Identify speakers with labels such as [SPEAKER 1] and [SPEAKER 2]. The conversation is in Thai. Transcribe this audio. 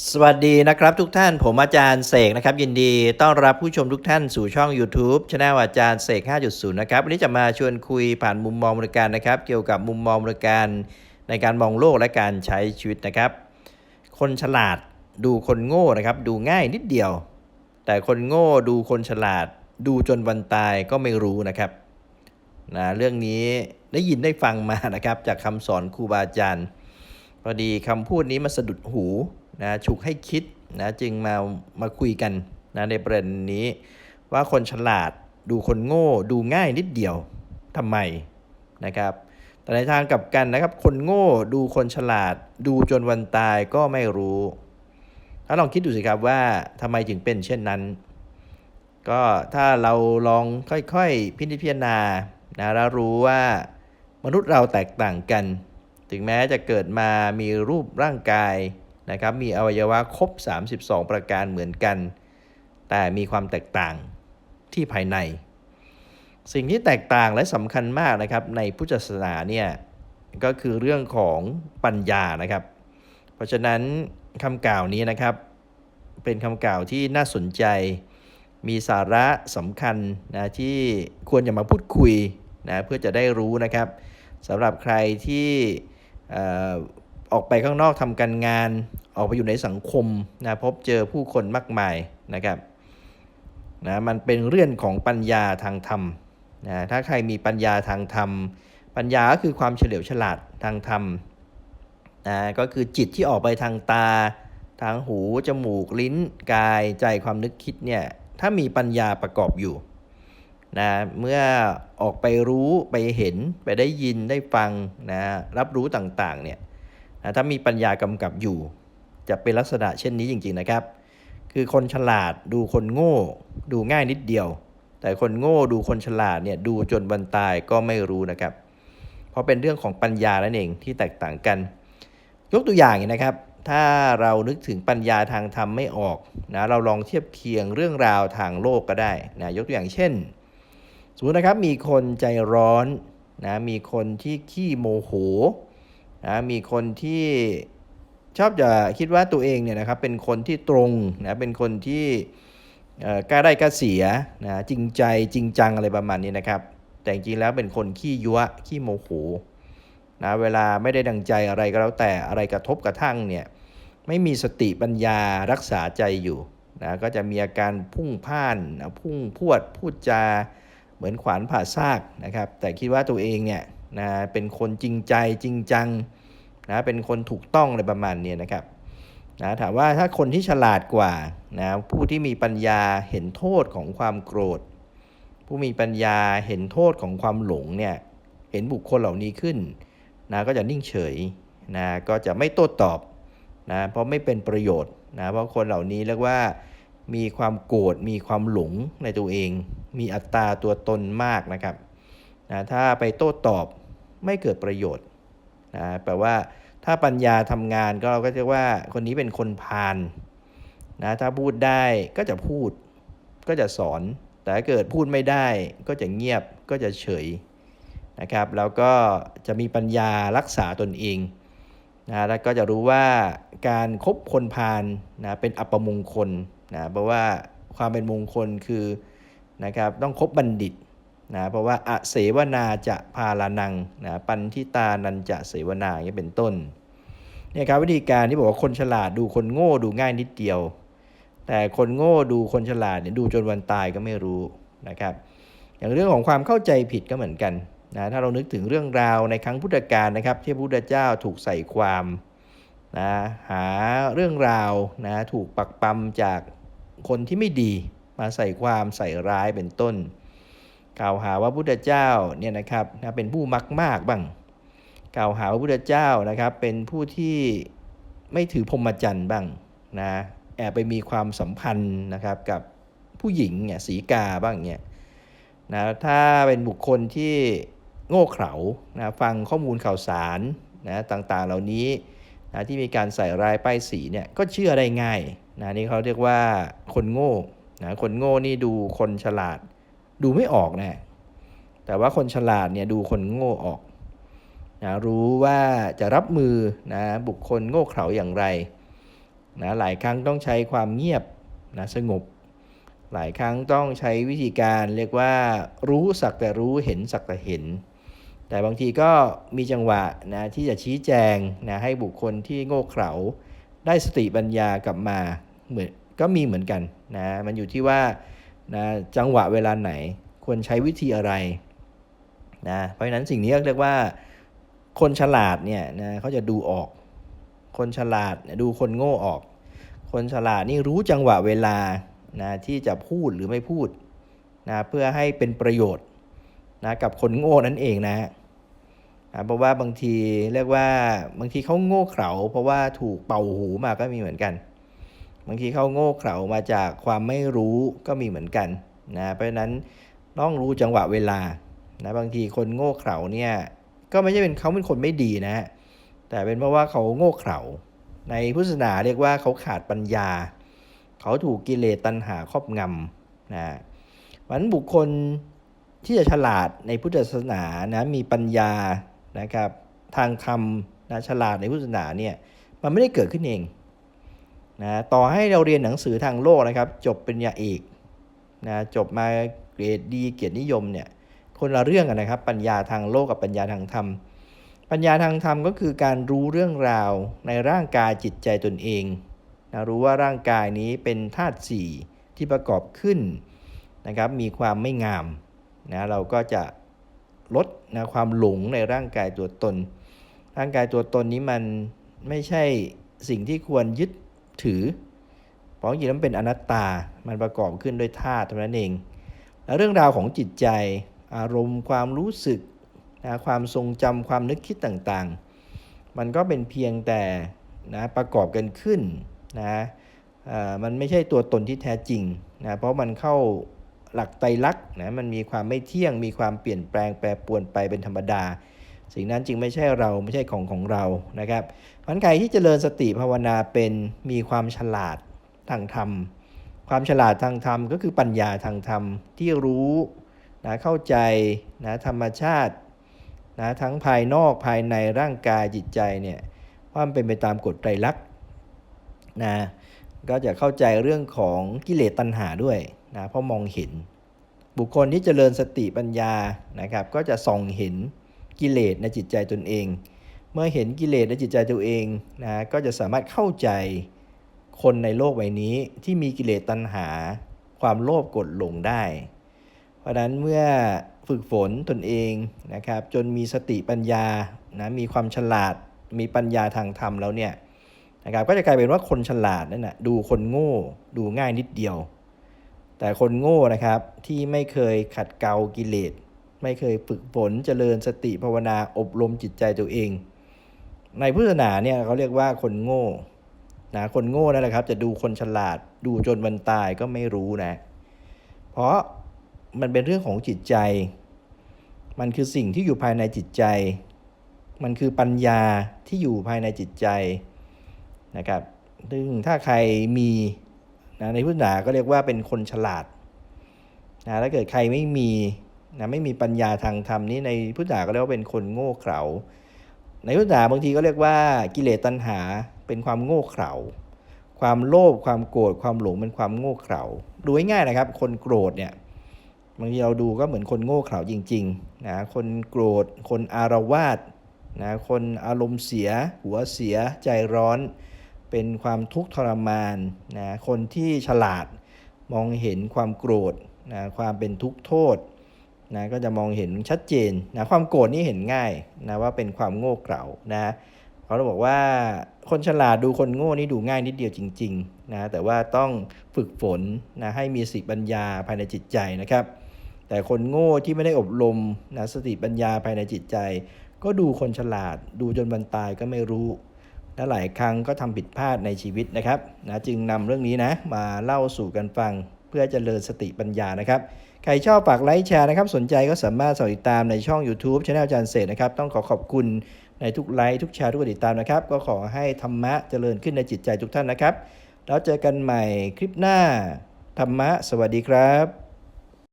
[SPEAKER 1] สวัสดีนะครับทุกท่านผมอาจารย์เสกนะครับ ยินดีต้อนรับผู้ชมทุกท่านสู่ช่อง YouTube ช anel อาจารย์เสก 5.0 นะครับ วันนี้จะมาชวนคุยผ่านมุมมองบริการนะครับ เกี่ยวกับมุมมองบริการในการมองโลกและการใช้ชีวิตนะครับ คนฉลาดดูคนโง่นะครับ ดูง่ายนิดเดียว แต่คนโง่ดูคนฉลาด ดูจนวันตายก็ไม่รู้นะครับนะเรื่องนี้ได้ยินได้ฟังมานะครับ จากคำสอนครูบาอาจารย์พอดีคำพูดนี้มาสะดุดหู นะฉุกให้คิดนะจึงมามาคุยกันนะในประเด็นนี้ ว่าคนฉลาดดูคนโง่ดูง่ายนิดเดียวทำไมนะครับแต่ในทางกลับกันนะครับ คนโง่ดูคนฉลาด ดูจนวันตายก็ไม่รู้ ถ้าลองคิดดูสิครับว่าทำไมถึงเป็นเช่นนั้น ก็ถ้าเราลองค่อยๆ พิจารณานะแล้วรู้ว่ามนุษย์เราแตกต่างกัน ถึงแม้จะเกิดมามีรูปร่างกาย นะครับมีอวัยวะครบ 32 ประการเหมือนกัน แต่มีความแตกต่างที่ภายใน สิ่งที่แตกต่างและสำคัญมากนะครับในพุทธศาสนาเนี่ยก็คือเรื่องของปัญญานะครับ เพราะฉะนั้นคำกล่าวนี้นะครับเป็นคำกล่าวที่น่าสนใจ มีสาระสำคัญนะที่ควรจะมาพูดคุยนะเพื่อจะได้รู้นะครับสำหรับใครที่ ออออกไปข้างนอกทำการงาน ออกไปอยู่ในสังคมนะพบเจอผู้คนมากมายนะครับนะมันเป็นเรื่องของปัญญาทางธรรมนะถ้าใครมีปัญญาทางธรรม ปัญญาก็คือความเฉลียวฉลาดทางธรรมนะก็คือจิตที่ออกไปทางตา ทางหู จมูก ลิ้น กาย ใจความนึกคิดเนี่ยถ้ามีปัญญาประกอบอยู่นะเมื่อออกไปรู้ไปเห็นไปได้ยินได้ฟังนะรับรู้ต่างๆเนี่ย นะถ้ามีปัญญากำกับอยู่ จะเป็นลักษณะเช่นนี้จริง ๆนะครับ คือคนฉลาดดูคนโง่ ดูง่ายนิดเดียว แต่คนโง่ดูคนฉลาดเนี่ยดูจนวันตายก็ไม่รู้นะครับ เพราะเป็นเรื่องของปัญญานั่นเองที่แตกต่างกัน ยกตัวอย่างอย่างนะครับ ถ้าเรานึกถึงปัญญาทางธรรมไม่ออกนะเราลองเทียบเคียงเรื่องราวทางโลกก็ได้นะยกตัวอย่างเช่นสมมตินะครับมีคนใจร้อนนะมีคนที่ขี้โมโห นะมีคนที่ชอบจะคิดว่าตัวเองเนี่ยนะครับเป็นคนที่ตรงนะเป็นคนที่เออกล้าได้กล้าเสียนะจริงใจจริงจังอะไรประมาณนี้นะครับ แต่จริงแล้วเป็นคนขี้ยั่วขี้โมโหนะเวลาไม่ได้ดังใจอะไรก็แล้วแต่อะไรกระทบกระทั่งเนี่ยไม่มีสติปัญญารักษาใจอยู่นะก็จะมีอาการพุ่งพ่านนะพุ่งพวดพูดจาเหมือนขวานผ่าซากนะครับ แต่คิดว่าตัวเองเนี่ย นะเป็นคนจริงใจจริงจังนะเป็นคนถูกต้องอะไรประมาณนี้นะครับนะถามว่าถ้าคนที่ฉลาดกว่านะผู้ที่มีปัญญาเห็นโทษของความโกรธ ผู้มีปัญญาเห็นโทษของความหลงเนี่ยเห็นบุคคลเหล่านี้ขึ้นนะก็จะนิ่งเฉยนะก็จะไม่โต้ตอบนะเพราะไม่เป็นประโยชน์นะเพราะคนเหล่านี้เรียกว่ามีความโกรธมีความหลงในตัวเอง มีอัตตาตัวตนมากนะครับนะถ้าไปโต้ตอบ ไม่เกิดประโยชน์นะแปลว่าถ้าปัญญาทำงานก็เราก็จะว่าคนนี้เป็นคนพาลนะถ้าพูดได้ก็จะพูดก็จะสอน แต่เกิดพูดไม่ได้ก็จะเงียบก็จะเฉยนะครับ แล้วก็จะมีปัญญารักษาตนเองนะแล้วก็จะรู้ว่าการครบคนพาลนะเป็นอัปมงคลนะเพราะว่าความเป็นมงคลคือนะครับต้องคบบัณฑิต นะเพราะว่าอะเสวนาจะพาลานังนะปันทิตานันจะเสวนาอย่างนี้เป็นต้นเนี่ยครับวิธีการที่บอกว่าคนฉลาดดูคนโง่ดูง่ายนิดเดียว แต่คนโง่ดูคนฉลาดเนี่ยดูจนวันตายก็ไม่รู้นะครับอย่างเรื่องของความเข้าใจผิดก็เหมือนกันนะถ้าเรานึกถึงเรื่องราวในครั้งพุทธกาลนะครับ ที่พระพุทธเจ้าถูกใส่ความนะหาเรื่องราวนะถูกปักปั๊มจากคนที่ไม่ดีมาใส่ความใส่ร้ายเป็นต้น กล่าวหาว่าพุทธเจ้าเนี่ยนะครับนะเป็นผู้มักมากบ้าง กล่าวหาว่าพุทธเจ้านะครับเป็นผู้ที่ไม่ถือพรหมจรรย์บ้างนะแอบไปมีความสัมพันธ์นะครับกับผู้หญิงเนี่ยสีกาบ้างเนี่ยนะถ้าเป็นบุคคลที่โง่เขลานะฟังข้อมูลข่าวสารนะต่างๆเหล่านี้นะที่มีการใส่รายป้ายสีเนี่ยก็เชื่อได้ง่ายนะนี่เขาเรียกว่าคนโง่นะคนโง่นี่ดูคนฉลาด ดูไม่ออกนะแต่ว่าคนฉลาดเนี่ยดูคนโง่ออกนะรู้ว่าจะรับมือนะบุคคลโง่เขลาอย่างไรนะหลายครั้งต้องใช้ความเงียบนะสงบ หลายครั้งต้องใช้วิธีการเรียกว่ารู้สักแต่รู้เห็นสักแต่เห็น แต่บางทีก็มีจังหวะนะที่จะชี้แจงนะให้บุคคลที่โง่เขลาได้สติปัญญากลับมาเหมือนก็มีเหมือนกันนะมันอยู่ที่ว่า นะจังหวะเวลาไหนควรใช้วิธีอะไรนะเพราะฉะนั้นสิ่งนี้เรียกว่า คนฉลาดเนี่ยนะเขาจะดูออก คนฉลาดดูคนโง่ออก คนฉลาดนี่รู้จังหวะเวลานะที่จะพูดหรือไม่พูดนะเพื่อให้เป็นประโยชน์นะกับคนโง่นั่นเองนะฮะนะเพราะว่าบางทีเรียกว่าบางทีเขาโง่เขลาเพราะว่าถูกเป่าหูมาก็มีเหมือนกัน บางทีเขาโง่เขลามาจากความไม่รู้ก็มีเหมือนกันนะเพราะฉะนั้นต้องรู้จังหวะเวลานะบางทีคนโง่เขลาเนี่ยก็ไม่ใช่เป็นเขาเป็นคนไม่ดีนะแต่เป็นเพราะว่าเขาโง่เขลาในพุทธศาสนาเรียกว่าเขาขาดปัญญา เขาถูกกิเลสตัณหาครอบงำนะมันบุคคลที่จะฉลาดในพุทธศาสนานะมีปัญญานะครับทางธรรมนะฉลาดในพุทธศาสนาเนี่ยมันไม่ได้เกิดขึ้นเอง นะต่อให้เราเรียนหนังสือทางโลกนะครับ จบเปริญญาเอกนะจบมาเกรดดีเกียรตินิยมเนี่ยคนละเรื่องกันนะครับ ปัญญาทางโลกกับปัญญาทางธรรม ปัญญาทางธรรมก็คือการรู้เรื่องราวในร่างกายจิตใจตนเองนะรู้ว่าร่างกายนี้เป็นธาตุสี่ที่ประกอบขึ้นนะครับ มีความไม่งามนะเราก็จะลดนะความหลงในร่างกายตัวตน ร่างกายตัวตนนี้มันไม่ใช่สิ่งที่ควรยึด ถือ เพราะจริงๆมันเป็นอนัตตา มันประกอบขึ้นด้วยธาตุเท่านั้นเอง แล้วเรื่องราวของจิตใจ อารมณ์ความรู้สึกนะความทรงจำความนึกคิดต่างๆ มันก็เป็นเพียงแต่นะประกอบกันขึ้นนะอ่ามันไม่ใช่ตัวตนที่แท้จริงนะเพราะมันเข้าหลักไตรลักษณ์นะมันมีความไม่เที่ยง มีความเปลี่ยนแปลงแปรปรวนไปเป็นธรรมดา สิ่งนั้นจึงไม่ใช่เราไม่ใช่ของของเรานะครับ มันใครที่เจริญสติภาวนาเป็นมีความฉลาดทางธรรม ความฉลาดทางธรรมก็คือปัญญาทางธรรมที่รู้นะเข้าใจนะธรรมชาตินะทั้งภายนอกภายในร่างกายจิตใจเนี่ยว่ามันเป็นไปตามกฎไตรลักษณ์นะก็จะเข้าใจเรื่องของกิเลสตัณหาด้วยนะเพราะมองเห็น บุคคลที่เจริญสติปัญญานะครับ ก็จะส่องเห็นกิเลสในจิตใจตนเอง เมื่อเห็นกิเลสในจิตใจตัวเองนะก็จะสามารถเข้าใจคนในโลกใบนี้ที่มีกิเลสตัณหา ความโลภกดหลงได้ เพราะนั้นเมื่อฝึกฝนตนเองนะครับจนมีสติปัญญานะมีความฉลาด มีปัญญาทางธรรมแล้วเนี่ยนะครับก็จะกลายเป็นว่าคนฉลาดนั่นนะดูคนโง่ดูง่ายนิดเดียว แต่คนโง่นะครับที่ไม่เคยขัดเกลากิเลส ไม่เคยฝึกฝนเจริญสติภาวนาอบรมจิตใจตัวเอง ในพุทธศาสนาเนี่ยเขาเรียกว่าคนโง่นะคนโง่นั่นแหละครับ จะดูคนฉลาดดูจนวันตายก็ไม่รู้นะ เพราะมันเป็นเรื่องของจิตใจ มันคือสิ่งที่อยู่ภายในจิตใจ มันคือปัญญาที่อยู่ภายในจิตใจนะครับ ซึ่งถ้าใครมีนะในพุทธศาสนาก็เรียกว่าเป็นคนฉลาดนะถ้าเกิดใครไม่มีนะไม่มีปัญญาทางธรรมนี้ในพุทธศาสนาก็เรียกว่าเป็นคนโง่เขลา ในพุทธศาสนาบางทีก็เรียกว่ากิเลสตัณหาเป็นความโง่เขลาความโลภความโกรธความหลงเป็นความโง่เขลาดูง่ายๆนะครับ คนโกรธเนี่ยบางทีเราดูก็เหมือนคนโง่เขลาจริงๆนะคนโกรธ คนอารวาสนะคนอารมณ์เสีย หัวเสียใจร้อน เป็นความทุกข์ทรมานนะคนที่ฉลาดมองเห็นความโกรธนะความเป็นทุกข์โทษ นะก็จะมองเห็นชัดเจนนะความโกรธนี่เห็นง่ายนะว่าเป็นความโง่เขลานะเขาบอกว่าคนฉลาดดูคนโง่นี่ดูง่ายนิดเดียวจริงๆนะแต่ว่าต้องฝึกฝนนะให้มีสติปัญญาภายในจิตใจนะครับ แต่คนโง่ที่ไม่ได้อบรมนะสติปัญญาภายในจิตใจ ก็ดูคนฉลาด ดูจนบรรตายก็ไม่รู้และหลายครั้งก็ทำผิดพลาดในชีวิตนะครับนะจึงนำเรื่องนี้นะมาเล่าสู่กันฟัง เพื่อเจริญสติปัญญานะครับ ใครชอบฝากไลค์แชร์นะครับ สนใจก็สามารถสอติดตามในช่อง YouTube ช anel อาจารย์เศษนะครับ ต้องขอขอบคุณในทุกไลค์ทุกแชร์ทุกติดตามนะครับ ก็ขอให้ธรรมะเจริญขึ้นในจิตใจทุกท่านนะครับ แล้วเจอกันใหม่คลิปหน้า ธรรมะ สวัสดีครับ